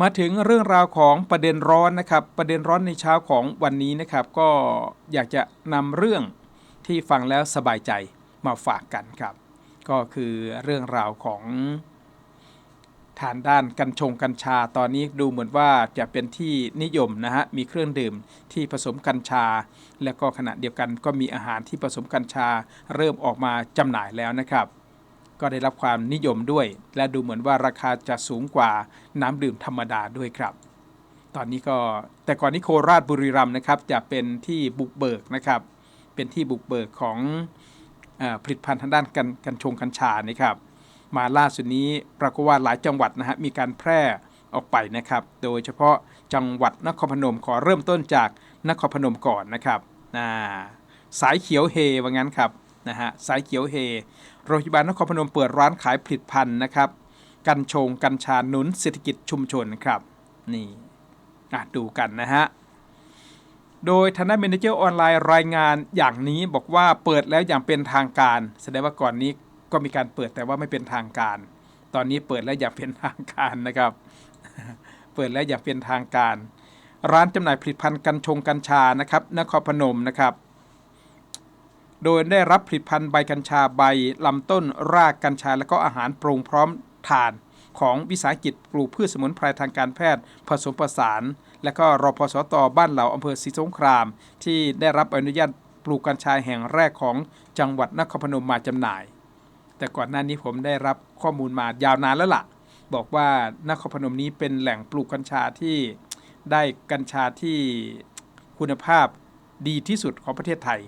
มาถึงเรื่องราวของประเด็นร้อนนะครับ ประเด็นร้อนในเช้าของวันนี้นะครับ ก็อยากจะนำเรื่องที่ฟังแล้วสบายใจมาฝากกันครับ ก็คือเรื่องราวของทานด้านกัญชงกัญชาตอนนี้ดูเหมือนว่าจะเป็นที่นิยมนะฮะมีเครื่องดื่มที่ผสมกัญชา แล้วก็ขณะเดียวกันก็มีอาหารที่ผสมกัญชาเริ่มออกมาจำหน่ายแล้วนะครับ ก็ได้รับความนิยมด้วย และดูเหมือนว่าราคาจะสูงกว่าน้ำดื่มธรรมดาด้วยครับ ตอนนี้ก็แต่ก่อนนี้โคราชบุรีรัมย์นะครับจะเป็นที่บุกเบิกนะครับ เป็นที่บุกเบิกของอผลิตภัณฑ์ทางด้านกันกัญชงกัญชานะครับมาล่าสุดนี้ปรากฏว่าหลายจังหวัดนะฮะมีการแพร่ออกไปนะครับ โดยเฉพาะจังหวัดนครพนมขอเริ่มต้นจากนครพนมก่อนนะครับาสายเขียวเฮว่างั้นครับ นะฮะสายเขียวเฮโรงพยาบาลนครพนมเปิดร้านขายผลิตภัณฑ์นะครับ กัญชงกัญชาหนุนเศรษฐกิจชุมชนครับ นี่ดูกันนะฮะโดยทางด้านเมนเจอร์ออนไลน์รายงานอย่างนี้บอกว่าเปิดแล้วอย่างเป็นทางการ แสดงว่าก่อนนี้ก็มีการเปิดแต่ว่าไม่เป็นทางการ ตอนนี้เปิดแล้วอย่างเป็นทางการนะครับ เปิดแล้วอย่างเป็นทางการ ร้านจำหน่ายผลิตภัณฑ์กัญชงกัญชานะครับนครพนมนะครับ โดยได้รับผลิตภัณฑ์ใบกัญชาใบลำต้นรากกัญชา และก็อาหารปรุงพร้อมทาน ของวิสาหกิจปลูกพืชสมุนไพรทางการแพทย์ ผสมผสาน และก็รพสตบ้านเหล่าอำเภอศรีสงคราม ที่ได้รับอนุญาตปลูกกัญชาแห่งแรกของจังหวัดนครพนมมาจำหน่าย แต่ก่อนหน้านี้ผมได้รับข้อมูลมายาวนานแล้วล่ะ บอกว่านครพนมนี้เป็นแหล่งปลูกกัญชาที่ได้กัญชาที่คุณภาพดีที่สุดของประเทศไทย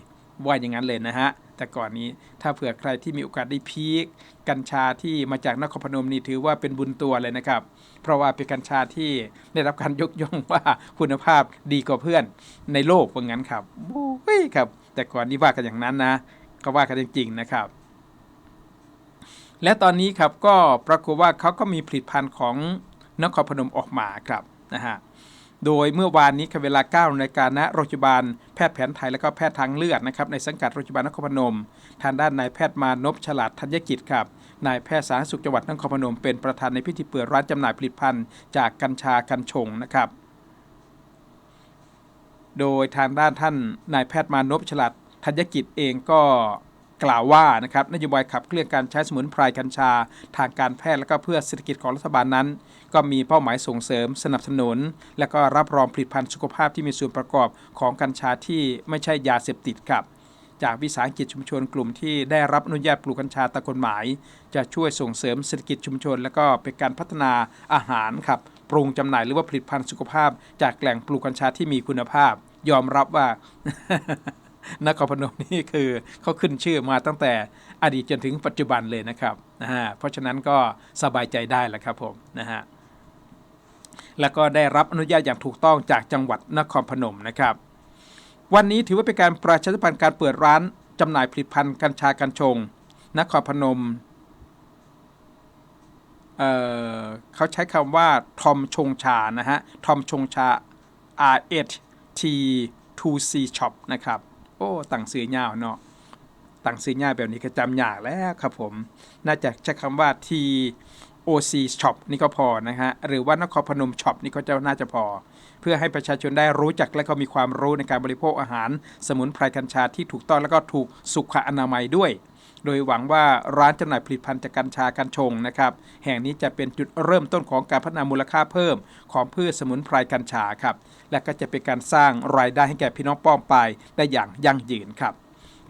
ว่าอย่างนั้นเลยนะฮะ แต่ก่อนนี้ถ้าเผื่อใครที่มีโอกาสได้พีคกัญชาที่มาจากนครพนมนี่ถือว่าเป็นบุญตัวเลยนะครับ เพราะว่าเป็นกัญชาที่ได้รับการยกย่องว่าคุณภาพดีกว่าเพื่อนในโลกว่างั้นครับโอ้ยครับ แต่ก่อนนี้ว่ากันอย่างนั้นนะ ก็ว่ากันจริงๆนะครับ และตอนนี้ครับก็ปรากฏว่าเขาก็มีผลิตภัณฑ์ของนครพนมออกมาครับนะฮะ โดยเมื่อวานนี้เวลา9นาฬิกาณโรงพยาบาลแพทย์แผนไทยและก็แพทย์ทางเลือดนะครับในสังกัดโรงพยาบาลนครพนม ทางด้านนายแพทย์มานพฉลาดธัญกิจครับนายแพทย์สาธารณสุขจังหวัดนครพนม เป็นประธานในพิธีเปิดร้านจำหน่ายผลิตภัณฑ์จากกัญชากัญชงนะครับโดยทางด้านท่านนายแพทย์มานพฉลาดธัญกิจเองก็ กล่าวว่านะครับนโยบายขับเคลื่อนการใช้สมุนไพรกัญชา ทางการแพทย์และก็เพื่อเศรษฐกิจของรัฐบาลนั้น ก็มีเป้าหมายส่งเสริม สนับสนุน และก็รับรองผลิตภัณฑ์สุขภาพที่มีส่วนประกอบของกัญชาที่ไม่ใช่ยาเสพติดครับจากวิสาหกิจชุมชนกลุ่มที่ได้รับอนุญาตปลูกกัญชาตามกฎหมาย จะช่วยส่งเสริมเศรษฐกิจชุมชน และก็เป็นการพัฒนาอาหารครับปรุงจำหน่ายหรือว่าผลิตภัณฑ์สุขภาพ จากแหล่งปลูกกัญชาที่มีคุณภาพ ยอมรับว่า นครพนมนี่คือเขาขึ้นชื่อมาตั้งแต่อดีตจนถึงปัจจุบันเลยนะครับนะฮะเพราะฉะนั้นก็สบายใจได้แหละครับผมนะฮะแล้วก็ได้รับอนุญาตอย่างถูกต้องจากจังหวัดนครพนมนะครับ วันนี้ถือว่าเป็นการประชาสัมพันธ์การเปิดร้านจำหน่ายผลิตภัณฑ์กัญชากัญชง นครพนมเเขาใช้คำว่าทอมชงชานะฮะทอมชงชา R H T 2 C Shop นะครับ โอ้ต่างซื้อยาวเนาะต่างซื้อยาวแบบนี้ก็จำยากแล้วครับผม น่าจะใช้คำว่า T O C Shop นี่ก็พอนะฮะ หรือว่านครพนมช็อปนี่ก็จะน่าจะพอ เพื่อให้ประชาชนได้รู้จักและก็มีความรู้ในการบริโภคอาหาร สมุนไพรกัญชาที่ถูกต้องและก็ถูกสุขอนามัยด้วย โดยหวังว่าร้านจำหน่ายผลิตภัณฑ์จากกัญชากัญชงนะครับ แห่งนี้จะเป็นจุดเริ่มต้นของการพัฒนามูลค่าเพิ่ม ของพืชสมุนไพรกัญชาครับ และก็จะเป็นการสร้างรายได้ให้แก่พี่น้องป้องปได้อย่างยั่งยืนครับ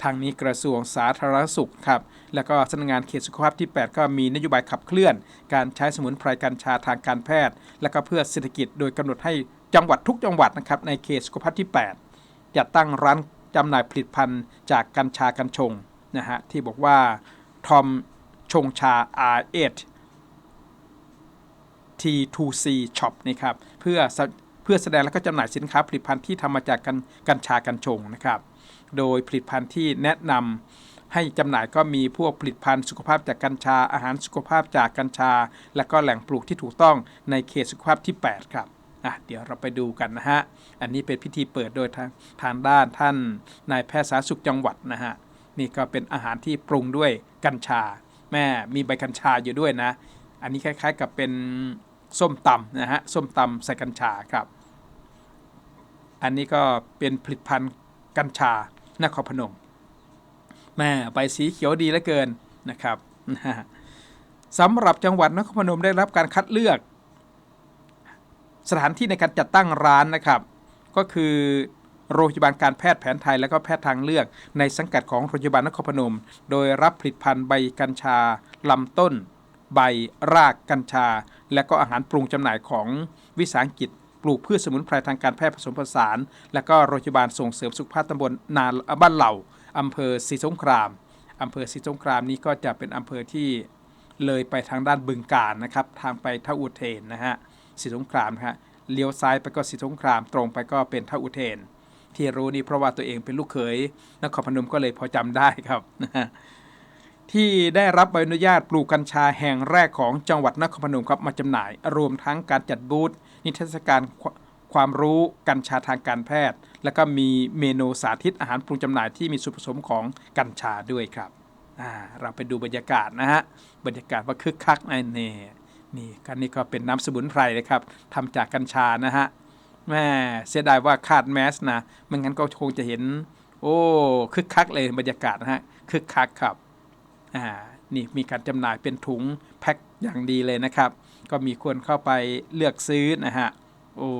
ทางนี้กระทรวงสาธารณสุขครับ แล้วก็สำนักงานเขตสุขภาพที่ 8 ก็มีนโยบายขับเคลื่อน การใช้สมุนไพรกัญชาทางการแพทย์ และก็เพื่อเศรษฐกิจโดยกำหนดให้จังหวัดทุกจังหวัดนะครับในเขตสุขภาพที่ 8 จะตั้งร้านจำหน่ายผลิตภัณฑ์จากกัญชากัญชง นะฮะที่บอกว่าทอมชงชา R8 T2C Shop นี่ครับเพื่อเพื่อแสดงและก็จำหน่ายสินค้าผลิตภัณฑ์ที่ทำมาจากกัญกัญชากัญชงนะครับ โดยผลิตภัณฑ์ที่แนะนำให้จำหน่ายก็มีพวกผลิตภัณฑ์สุขภาพจากกัญชา อาหารสุขภาพจากกัญชา และก็แหล่งปลูกที่ถูกต้องในเขตสุขภาพที่ 8 ครับอะเดี๋ยวเราไปดูกันนะฮะ อันนี้เป็นพิธีเปิดโดยทางทางด้านท่านนายแพทย์สาธารณสุขจังหวัดนะฮะ นี่ก็เป็นอาหารที่ปรุงด้วยกัญชา แม่มีใบกัญชาอยู่ด้วยนะ อันนี้คล้ายๆกับเป็นส้มตำนะฮะส้มตำใส่กัญชาครับ อันนี้ก็เป็นผลิตภัณฑ์กัญชานครพนม แม่ใบสีเขียวดีเหลือเกินนะครับสำหรับจังหวัดนครพนมได้รับการคัดเลือก สถานที่ในการจัดตั้งร้านนะครับ ก็คือ โรงพยาบาลการแพทย์แผนไทยและก็แพทย์ทางเลือกในสังกัดของโรงพยาบาลนครพนม โดยรับผลิตภัณฑ์ใบกัญชาลำต้น ใบ รากกัญชา และก็อาหารปรุงจำหน่ายของวิสาหกิจปลูกพืชสมุนไพรทางการแพทย์ผสมผสาน และก็โรงพยาบาลส่งเสริมสุขภาพตำบลนาบ้านเหล่าอำเภอศรีสงครามอำเภอศรีสงครามนี้ก็จะเป็นอำเภอที่เลยไปทางด้านบึงกาฬนะครับ ทางไปท่าอุเทนนะฮะศรีสงครามะฮะเลี้ยวซ้ายไปก็ศรีสงครามตรงไปก็เป็นท่าอุเทน ที่รู้นี่เพราะว่าตัวเองเป็นลูกเขยนครพนมก็เลยพอจำได้ครับที่ได้รับใบอนุญาตปลูกกัญชาแห่งแรกของจังหวัดนครพนมครับมาจำหน่าย รวมทั้งการจัดบูธนิทรรศการความรู้กัญชาทางการแพทย์ แล้วก็มีเมนูสาธิตอาหารปรุงจำหน่ายที่มีส่วนผสมของกัญชาด้วยครับเราไปดูบรรยากาศนะฮะบรรยากาศว่าคึกคักนะนี่นี่กันนี่ก็เป็นน้ำสมุนไพรนะครับทำจากกัญชานะฮะ แม่เสียดายว่าคาดแมสนะไม่งั้นก็คงจะเห็น โอ้คึกคักเลยบรรยากาศนะฮะคึกคักครับอ่านี่มีการจำหน่ายเป็นถุงแพ็คอย่างดีเลยนะครับ ก็มีคนเข้าไปเลือกซื้อนะฮะโอ้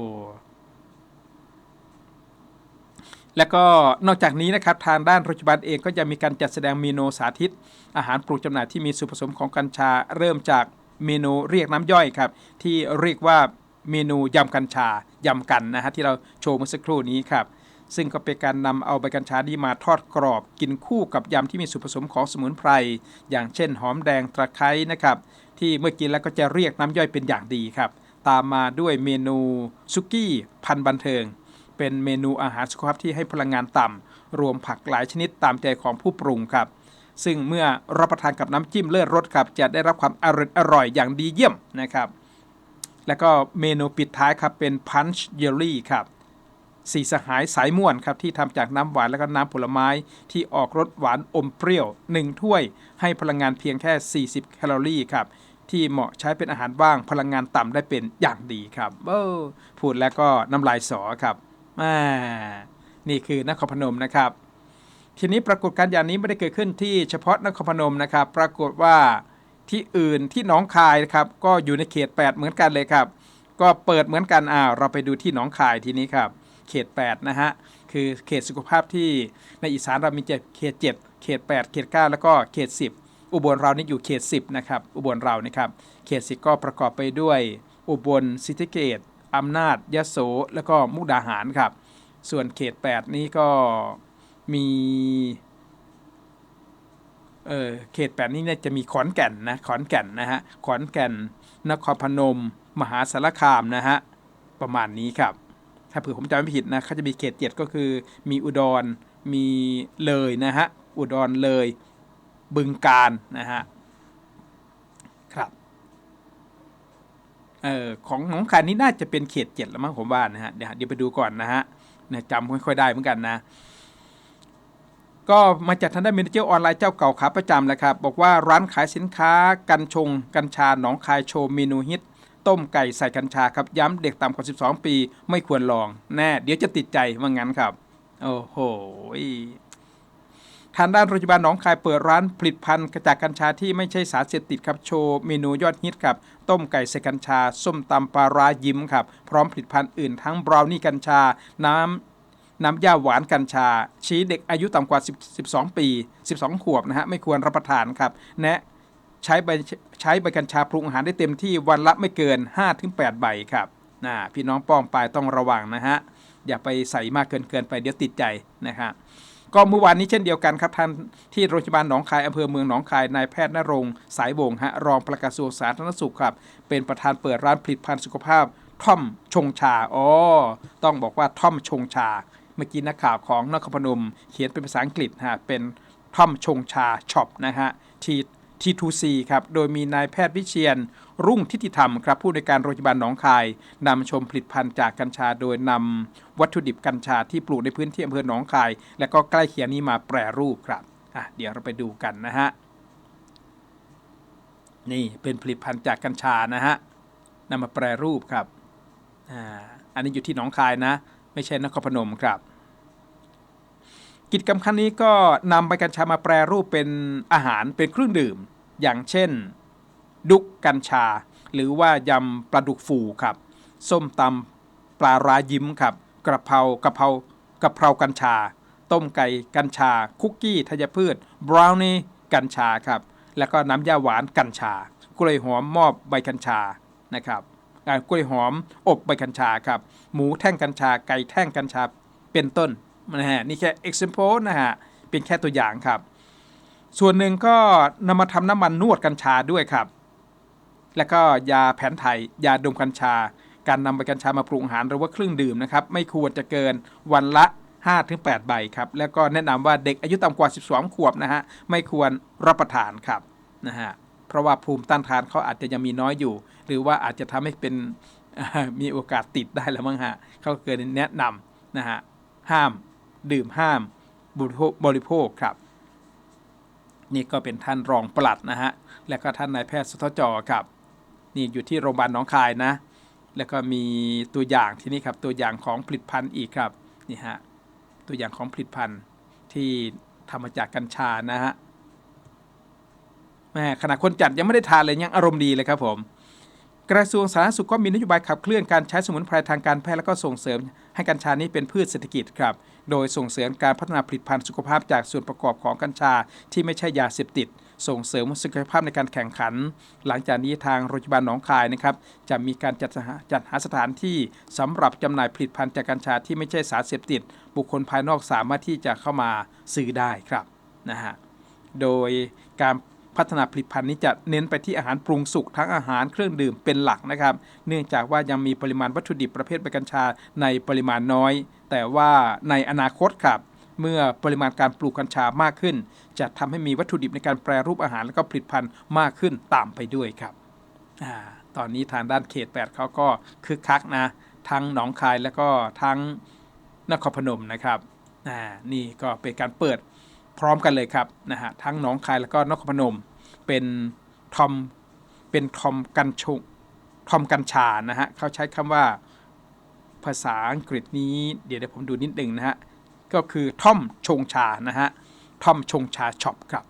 แล้วก็นอกจากนี้นะครับทางด้านโรงพยาบาลเองก็จะมีการจัดแสดงเมนูสาธิต อาหารปรุงจำหน่ายที่มีส่วนผสมของกัญชา เริ่มจากเมนูเรียกน้ำย่อยครับ ที่เรียกว่า เมนูยำกัญชายำกันนะฮะที่เราโชว์เมื่อสักครู่นี้ครับ ซึ่งก็เป็นการนำเอาใบกัญชานี้มาทอดกรอบ กินคู่กับยำที่มีส่วนผสมของสมุนไพร อย่างเช่นหอมแดงตะไคร้นะครับ ที่เมื่อกินแล้วก็จะเรียกน้ำย่อยเป็นอย่างดีครับ ตามมาด้วยเมนูซุกี้พันบันเทิง เป็นเมนูอาหารสุขภาพที่ให้พลังงานต่ำรวมผักหลายชนิดตามใจของผู้ปรุงครับซึ่งเมื่อรับประทานกับน้ำจิ้มเลิศรสครับ จะได้รับความอร่อยอร่อยอย่างดีเยี่ยมนะครับ แล้วก็เมนูปิดท้ายครับเป็นพันช์เยลลี่ครับสีสหายสายม่วนครับที่ทำจากน้ำหวานและก็น้ำผลไม้ที่ออกรสหวานอมเปรี้ยว 1 ถ้วย ให้พลังงานเพียงแค่ 40 แคลอรี่ครับที่เหมาะใช้เป็นอาหารว่างพลังงานต่ำได้เป็นอย่างดีครับเออพูดแล้วก็น้ำลายสอครับอ่านี่คือนครพนมนะครับ ทีนี้ปรากฏการณ์อย่างนี้ไม่ได้เกิดขึ้นที่เฉพาะนครพนมนะครับ ปรากฏว่า ที่อื่นที่หนองคายนะครับก็อยู่ในเขต 8 เหมือนกันเลยครับ ก็เปิดเหมือนกันอ้าวเราไปดูที่หนองคายทีนี้ครับ เขต 8 นะฮะคือเขตสุขภาพที่ในอีสานเรามีเจ็ดเขต 7 เขต 8 เขต 9 แล้วก็เขต 10 อุบลเรานี่อยู่เขต 10 นะครับ อุบลเรานะครับ เขต 10 ก็ประกอบไปด้วย อุบลศรีสะเกษอำนาจยโสแล้วก็มุกดาหารครับ ส่วนเขต 8 นี้ก็มี เออเขตแปดนี้เนี่ยจะมีขอนแก่นนะขอนแก่นนะฮะขอนแก่น นครพนม มหาสารคามนะฮะประมาณนี้ครับ ถ้าเผื่อผมจำไม่ผิดนะเขาจะมีเขตเจ็ดก็คือมีอุดรมีเลยนะฮะอุดรเลยบึงการนะฮะครับเออของหนองคายนี้น่าจะเป็นเขตเจ็ดแล้วมั้งผมว่านะฮะเดี๋ยวเดี๋ยวไปดูก่อนนะฮะนี่ยจำค่อยๆได้เหมือนกันนะ ก็มาจากทางด้านเมนเจอร์ออนไลน์เจ้าเก่าขาประจำแหละครับ บอกว่าร้านขายสินค้า กัญชง กัญชาหนองคายโชว์เมนูฮิต ต้มไก่ใส่กัญชาครับ ย้ำเด็กต่ำกว่า 12 ปี ไม่ควรลอง แน่ เดี๋ยวจะติดใจว่างั้นครับ โอ้โหทางด้านโรงพยาบาลหนองคายเปิดร้านผลิตภัณฑ์จากกัญชาที่ไม่ใช่สารเสพติดครับโชว์เมนูยอดฮิตครับ ต้มไก่ใส่กัญชา ส้มตำปลาร้ายิ้มครับ พร้อมผลิตภัณฑ์อื่นทั้งบราวนี่กัญชา น้ำ น้ำยาหวานกัญชา ชี้เด็กอายุต่ำกว่า10 12 ปี 12 ขวบนะฮะไม่ควรรับประทานครับแนะใช้ใบใช้ใบกัญชาปรุงอาหารได้เต็มที่วันละไม่เกิน 5-8 ใบครับนะพี่น้องป้องปลายต้องระวังนะฮะอย่าไปใส่มากเกินเกินไปเดี๋ยวติดใจนะครับก็เมื่อวานนี้เช่นเดียวกันครับท่านที่โรงพยาบาลหนองคายอำเภอเมืองหนองคายนายแพทย์นรงค์สายวงศ์ฮะรองปลัดกระทรวงสาธารณสุขครับ เป็นประธานเปิดร้านผลิตภัณฑ์สุขภาพท่อมชงชาอ๋อต้องบอกว่าท่อมชงชา เมื่อกี้นักข่าวของนครพนม เขียนเป็นภาษาอังกฤษฮะเป็นท่อมชงชาช็อปนะฮะทีทีทูซีครับ โดยมีนายแพทย์วิเชียน รุ่งทิติธรรมครับ ผู้ในการโรงพยาบาลหนองคาย นำชมผลิตภัณฑ์จากกัญชา โดยนำวัตถุดิบกัญชาที่ปลูกในพื้นที่อำเภอหนองคาย และก็ใกล้เคียงนี้มาแปรรูปครับอะเดี๋ยวเราไปดูกันนะฮะ นี่เป็นผลิตภัณฑ์จากกัญชานะฮะนำมาแปรรูปครับอ่าอันนี้อยู่ที่หนองคายนะ ไม่ใช่นครพนมครับ กิจกรรมครั้งนี้ก็นำใบกัญชามาแปรรูปเป็นอาหารเป็นเครื่องดื่ม อย่างเช่น ดุกกัญชา หรือว่ายำปลาดุกฟูครับ ส้มตำปลาร้ายิ้มครับ กระเพรากระเพรากระเพรากัญชา ต้มไก่กัญชา คุกกี้ธัญพืช บราวนี่กัญชาครับ แล้วก็น้ำยาหวานกัญชากล้วยหอมมอบใบกัญชานะครับ กล้วยหอม อบใบกัญชาครับ หมูแท่งกัญชา ไก่แท่งกัญชา เป็นต้นนะฮะ นี่แค่ example นะฮะ เป็นแค่ตัวอย่างครับ ส่วนหนึ่งก็นำมาทำน้ำมันนวดกัญชาด้วยครับ แล้วก็ยาแผนไทย ยาดมกัญชา การนำใบกัญชามาปรุงอาหารหรือว่าเครื่องดื่มนะครับ ไม่ควรจะเกินวันละ5-8 ใบครับ แล้วก็แนะนำว่าเด็กอายุต่ำกว่า 12 ขวบนะฮะ ไม่ควรรับประทานครับนะฮะ เพราะว่าภูมิต้านทานเขาอาจจะยังมีน้อยอยู่ หรือว่าอาจจะทำให้เป็นมีโอกาสติดได้แล้วมั้งฮะเขาเกิดแนะนำนะฮะห้าม ดื่มห้ามบริโภคบริโภคครับ นี่ก็เป็นท่านรองปลัดนะฮะและก็ท่านนายแพทย์สทจครับ นี่อยู่ที่โรงพยาบาลหนองคายนะ แล้วก็มีตัวอย่างที่นี่ครับตัวอย่างของผลิตภัณฑ์อีกครับนี่ฮะตัวอย่างของผลิตภัณฑ์ที่ทำมาจากกัญชานะฮะ แม่ขณะคนจัดยังไม่ได้ทานเลยยังอารมณ์ดีเลยครับผม กระทรวงสาธารณสุขก็มีนโยบายขับเคลื่อนการใช้สมุนไพรทางการแพทย์และก็ส่งเสริม ให้กัญชานี้เป็นพืชเศรษฐกิจครับ โดยส่งเสริมการพัฒนาผลิตภัณฑ์สุขภาพจากส่วนประกอบของกัญชาที่ไม่ใช่ยาเสพติดส่งเสริมสุขภาพในการแข่งขัน หลังจากนี้ทางโรงพยาบาลหนองคายนะครับ จะมีการจัดหาจัดหาสถานที่สำหรับจำหน่ายผลิตภัณฑ์จากกัญชาที่ไม่ใช่สารเสพติด บุคคลภายนอกสามารถที่จะเข้ามาซื้อได้ครับนะฮะ โดยการ พัฒนาผลิตภัณฑ์นี้จะเน้นไปที่อาหารปรุงสุกทั้งอาหารเครื่องดื่มเป็นหลักนะครับ เนื่องจากว่ายังมีปริมาณวัตถุดิบประเภทใบกัญชาในปริมาณน้อย แต่ว่าในอนาคตครับเมื่อปริมาณการปลูกกัญชามากขึ้น จะทำให้มีวัตถุดิบในการแปรรูปอาหารและก็ผลิตภัณฑ์มากขึ้นตามไปด้วยครับอตอนนี้ทางด้านเขต 8เขาก็คึกคักนะ ทั้งหนองคายแล้วก็ทั้งนครพนมนะครับนี่ก็เป็นการเปิด พร้อมกันเลยครับนะฮะทั้งหนองคายแล้วก็นครพนม เป็นทอมเป็นทอมกันชงทอมกัญชานะฮะเขาใช้คำว่าภาษาอังกฤษนี้เดี๋ยวเดี๋ยวผมดูนิดหนึ่งนะฮะก็คือทอมชงชานะฮะทอมชงชาช็อปครับ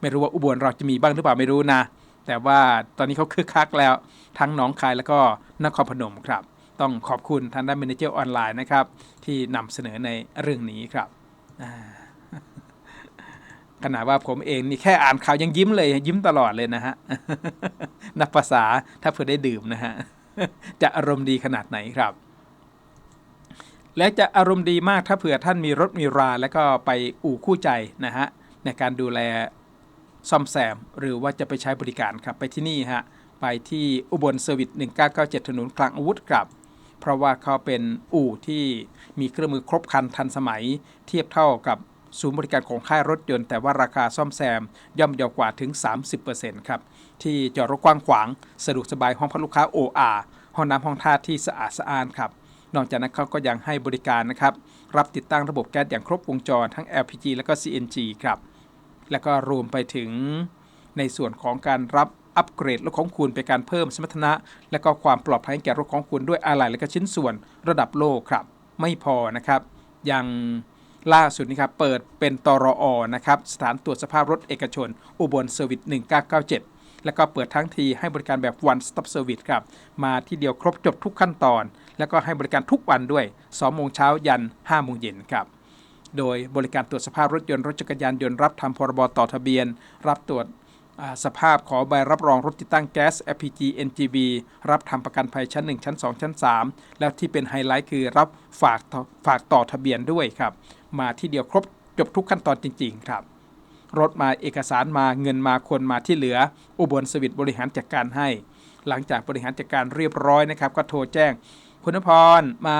ไม่รู้ว่าอุบลเราจะมีบ้างหรือเปล่าไม่รู้นะ แต่ว่าตอนนี้เขาคึกคักแล้ว ทั้งหนองคายแล้วก็นครพนมครับ ต้องขอบคุณทางด้านเมนเจอร์ออนไลน์นะครับ ที่นำเสนอในเรื่องนี้ครับอ่า ขนาดว่าผมเองนี่แค่อ่านข่าวยังยิ้มเลย ยิ้มตลอดเลยนะฮะนับภาษาถ้าเพื่อได้ดื่มนะฮะจะอารมณ์ดีขนาดไหนครับ และจะอารมณ์ดีมากถ้าเผื่อท่านมีรถมีรา แล้วก็ไปอู่คู่ใจนะฮะในการดูแลซ่อมแซม หรือว่าจะไปใช้บริการครับไปที่นี่ฮะไปที่อุบลเซอร์วิส1997 ถนนคลังอาวุธครับ เพราะว่าเขาเป็นอู่ที่มีเครื่องมือครบครันทันสมัย เทียบเท่ากับ ศูนย์บริการของค่ายรถยนต์ แต่ว่าราคาซ่อมแซมย่อมเยาวกว่าถึง 30%ครับ ที่จอดรถกว้างขวางสะดวกสบายห้องพักลูกค้า OR ห้องน้ำห้องท่าที่สะอาดสะอ้านครับนอกจากนั้นเขาก็ยังให้บริการนะครับ รับติดตั้งระบบแก๊สอย่างครบวงจรทั้ง LPG และก็ CNG ครับ แล้วก็รวมไปถึงในส่วนของการรับอัปเกรดรถของคุณเป็นการเพิ่มสมรรถนะ และก็ความปลอดภัยแก่รถของคุณด้วยอะไหล่และก็ชิ้นส่วนระดับโลกครับ ไม่พอนะครับ ยัง ล่าสุดนี้ครับเปิดเป็นตรออนะครับสถานตรวจสภาพรถเอกชน อุบลเซอร์วิส1997 แล้วก็เปิดทั้งทีให้บริการแบบ one stop service ครับมาที่เดียวครบจบทุกขั้นตอน แล้วก็ให้บริการทุกวันด้วย 2 โมงเช้ายัน 5 โมงเย็นครับโดยบริการตรวจสภาพรถยนต์รถจักรยานยนต์รับทำพรบต่อทะเบียน รับตรวจ สภาพขอใบรับรองรถติดตั้งแก๊ส LPG NGV รับทำประกันภัยชั้น 1 ชั้น 2 ชั้น 3 แล้วที่เป็นไฮไลท์คือรับฝากฝากต่อทะเบียนด้วยครับ มาที่เดียวครบจบทุกขั้นตอนจริง ๆ ครับ รถมาเอกสารมาเงินมาคนมาที่เหลือ อุบลสวิตบริหารจัดการให้ หลังจากบริหารจัดการเรียบร้อยนะครับ ก็โทรแจ้งคุณพรมา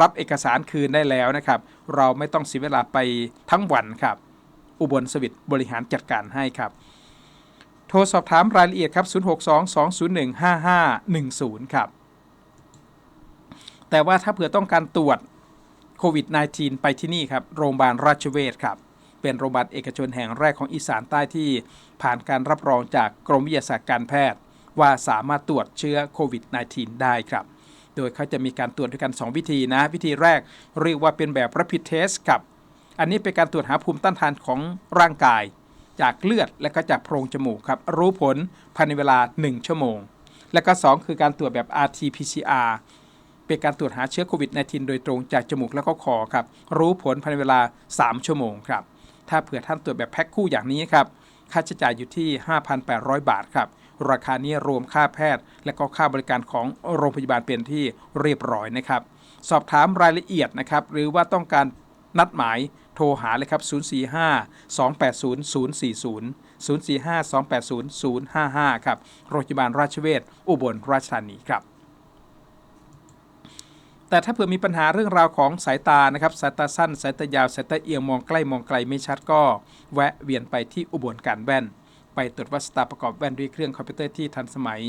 รับเอกสารคืนได้แล้วนะครับ เราไม่ต้องเสียเวลาไปทั้งวันครับ อุบลสวิตบริหารจัดการให้ครับ โทรสอบถามรายละเอียดครับ 062-201-5510 ครับ แต่ว่าถ้าเผื่อต้องการตรวจโควิด -19 ไปที่นี่ครับ โรงพยาบาลราชเวชครับ เป็นโรงพยาบาลเอกชนแห่งแรกของอีสานใต้ที่ผ่านการรับรองจากกรมวิทยาศาสตร์การแพทย์ ว่าสามารถตรวจเชื้อโควิด -19 ได้ครับ โดยเขาจะมีการตรวจด้วยกัน 2 วิธีนะ วิธีแรกเรียกว่าเป็นแบบ rapid test ครับ อันนี้เป็นการตรวจหาภูมิต้านทานของร่างกาย จากเลือดและก็จากโพรงจมูกครับรู้ผลภายในเวลา 1 ชั่วโมง และก็ 2 คือการตรวจแบบ RT-PCR เป็นการตรวจหาเชื้อโควิด -19 โดยตรงจากจมูกแล้วก็คอครับรู้ผลภายในเวลา 3 ชั่วโมงครับถ้าเผื่อท่านตรวจแบบแพ็คคู่อย่างนี้ครับค่าใช้จ่ายอยู่ที่ 5,800 บาทครับราคานี้รวมค่าแพทย์ และก็ค่าบริการของโรงพยาบาลเป็นที่เรียบร้อยนะครับ สอบถามรายละเอียดนะครับ หรือว่าต้องการนัดหมาย โทรหาเลยครับ 045 280 040 045 280 055 ครับ โรงพยาบาลราชเวชอุบลราชธานีครับ แต่ถ้าเผื่อมีปัญหาเรื่องราวของสายตานะครับ สายตาสั้น สายตายาว สายตาเอียง มองใกล้ มองไกลไม่ชัดก็ แวะเวียนไปที่อุบลการแว่น ไปตรวจวัดสตาประกอบแว่นด้วยเครื่องคอมพิวเตอร์ที่ทันสมัย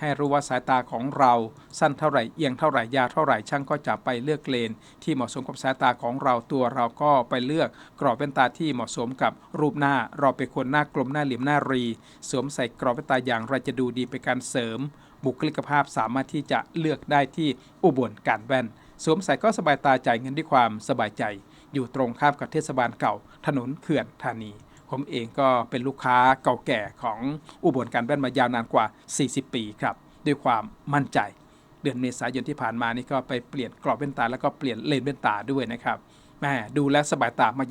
ให้รู้ว่าสายตาของเราสั้นเท่าไหร่เอียงเท่าไหร่ยาวเท่าไหร่ช่างก็จะไปเลือกเลน ที่เหมาะสมกับสายตาของเราตัวเราก็ไปเลือกกรอบแว่นตาที่เหมาะสมกับรูปหน้า เราเป็นคนหน้ากลมหน้าเหลี่ยมหน้ารี สวมใส่กรอบแว่นตาอย่างไรจะดูดีเป็นการเสริม บุคลิกภาพสามารถที่จะเลือกได้ที่อุบลการแว่น สวมใส่ก็สบายตาจ่ายเงินด้วยความสบายใจ อยู่ตรงข้ามกับเทศบาลเก่า ถนนเขื่อนธานี ผมเองก็เป็นลูกค้าเก่าแก่ของอุบลการแว่นมายาวนานกว่า 40 ปีครับด้วยความมั่นใจ เดือนเมษายนที่ผ่านมานี่ก็ไปเปลี่ยนกรอบแว่นตาแล้วก็เปลี่ยนเลนส์แว่นตาด้วยนะครับแม่ดูแลสบายตามาก